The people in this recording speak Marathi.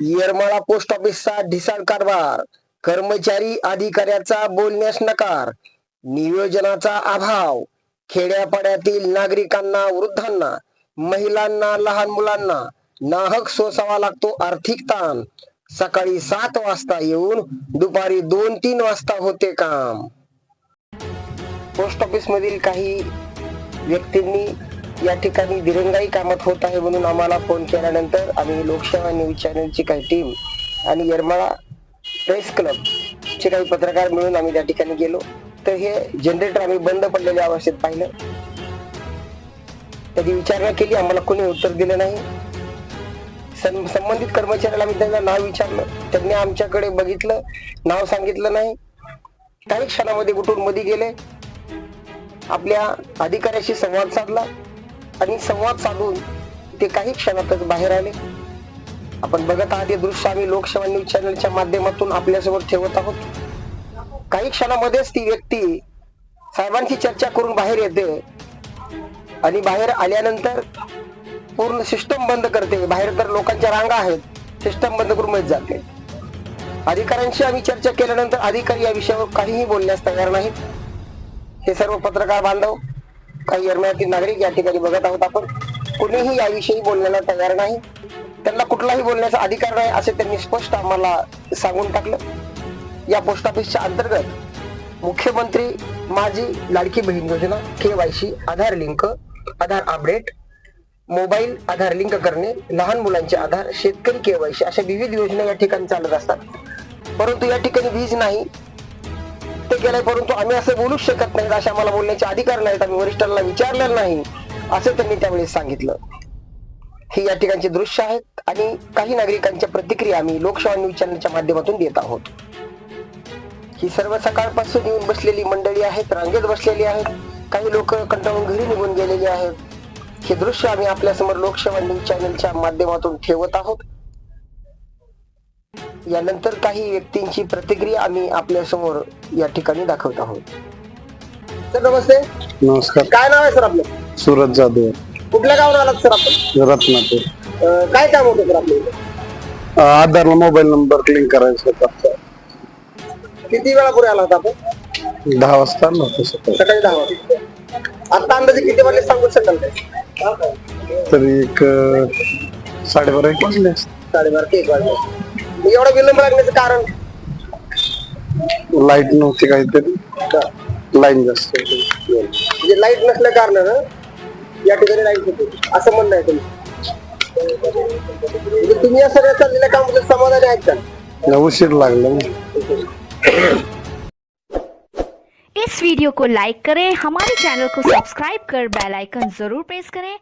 येरमाळा पोस्ट ऑफिसचा ढिसाळ कारभार. कर्मचारी अधिकाऱ्याचा बोलण्यास नकार. नियोजनाचा अभाव. खेड्यापाड्यातील नागरिकांना वृद्धांना महिलांना लहान मुलांना नाहक सोसावा लागतो आर्थिक ताण. सकाळी सात वाजता येऊन दुपारी दोन तीन वाजता होते काम. पोस्ट ऑफिस मधील काही व्यक्तींनी या ठिकाणी दिरंगाई कामात होत आहे म्हणून आम्हाला फोन केल्यानंतर आम्ही लोकसेवा न्यूज चॅनलची काही टीम आणि येरमाळा प्रेस क्लब चे काही पत्रकार मिळून आम्ही त्या ठिकाणी गेलो. तर हे जनरेटर आम्ही बंद पडलेल्या अवस्थेत पाहिलं. त्याची विचारणा केली आम्हाला कोणी उत्तर दिलं नाही. सं- संबंधित कर्मचाऱ्याला आम्ही त्यांना नाव विचारलं. त्यांनी आमच्याकडे बघितलं नाव सांगितलं नाही. काही क्षणामध्ये उठून मध्ये गेले. आपल्या अधिकाऱ्याशी संवाद साधला. आणि संवाद साधून ते काही क्षणातच बाहेर आले. आपण बघत आहात हे दृश्य आम्ही लोकसेवा न्यूज चॅनलच्या माध्यमातून आपल्यासमोर ठेवत आहोत. काही क्षणामध्येच ती व्यक्ती साहेबांशी चर्चा करून बाहेर येते आणि बाहेर आल्यानंतर पूर्ण सिस्टम बंद करते. बाहेर तर लोकांच्या रांगा आहेत सिस्टम बंद करून जाते. अधिकाऱ्यांशी आम्ही चर्चा केल्यानंतर अधिकारी या विषयावर काहीही बोलण्यास तयार नाहीत. हे सर्व पत्रकार बांधव काही येरमाळ्यातील नागरिक या ठिकाणी बघत आहोत आपण. कुणीही याविषयी बोलण्याला तयार नाही. त्यांना कुठलाही बोलण्याचा अधिकार नाही असे त्यांनी स्पष्ट आम्हाला सांगून टाकलं. या पोस्ट ऑफिसच्या अंतर्गत मुख्यमंत्री माझी लाडकी बहीण योजना KYC Aadhaar link Aadhaar update mobile Aadhaar link करणे लहान मुलांचे आधार शेतकरी केवायसी अशा विविध योजना या ठिकाणी चालत असतात. परंतु या ठिकाणी वीज नाही ते केलंय परंतु आम्ही असं बोलूच शकत नाही असे आम्हाला बोलण्याचे अधिकार नाहीत. आम्ही वरिष्ठांना विचारलेलं नाही. असं त्यांनी त्यावेळेस सांगितलं. हे या ठिकाणचे दृश्य आहेत आणि काही नागरिकांच्या प्रतिक्रिया आम्ही लोकसेवा न्यूज चॅनलच्या माध्यमातून देत आहोत. ही सर्व सकाळपासून येऊन बसलेली मंडळी आहेत रांगेत बसलेली आहेत. काही लोक कंटाळून घरी निघून गेलेली आहेत. हे दृश्य आम्ही आपल्यासमोर लोकसभा लोकसेवा न्यूज चॅनलच्या माध्यमातून ठेवत आहोत. यानंतर काही व्यक्तींची प्रतिक्रिया आम्ही आपल्यासमोर या ठिकाणी दाखवत आहोत. सर नमस्ते. नमस्कार. काय नाव आहे सर आपलं? सुरत जाधव. कुठल्या गावाला आलात सर आपण? रत्नापूर. अं, काय काम होतं सर आपलं आधारला मोबाईल नंबर लिंक करायचा होता. किती वेळा पुढे आला होता आपण? दहा वाजता आलो होतो सकाळी. सकाळी दहा वाजता. आता अंदाजे किती वाजले सांगू शकाल काय तरी एक अं, साडेबारा एक वाजले असतील. साडेबारा ते एक वाजले. एवढा विलंब लागण्याचं कारण? लाइट नव्हती काहीतरी. लाईन जास्त होती. म्हणजे लाइट नसल्या कारणानं या ठिकाणी लाइट होते. असं म्हणणं आहे तुम्ही म्हणजे तुम्ही या सगळ्या चाललेल्या कामाबद्दल समाधानी आहेत का? उशीर लागला ना. इस वीडियो को लाइक करें हमारे चैनल को सब्सक्राइब कर बेल आइकन जरूर प्रेस करें।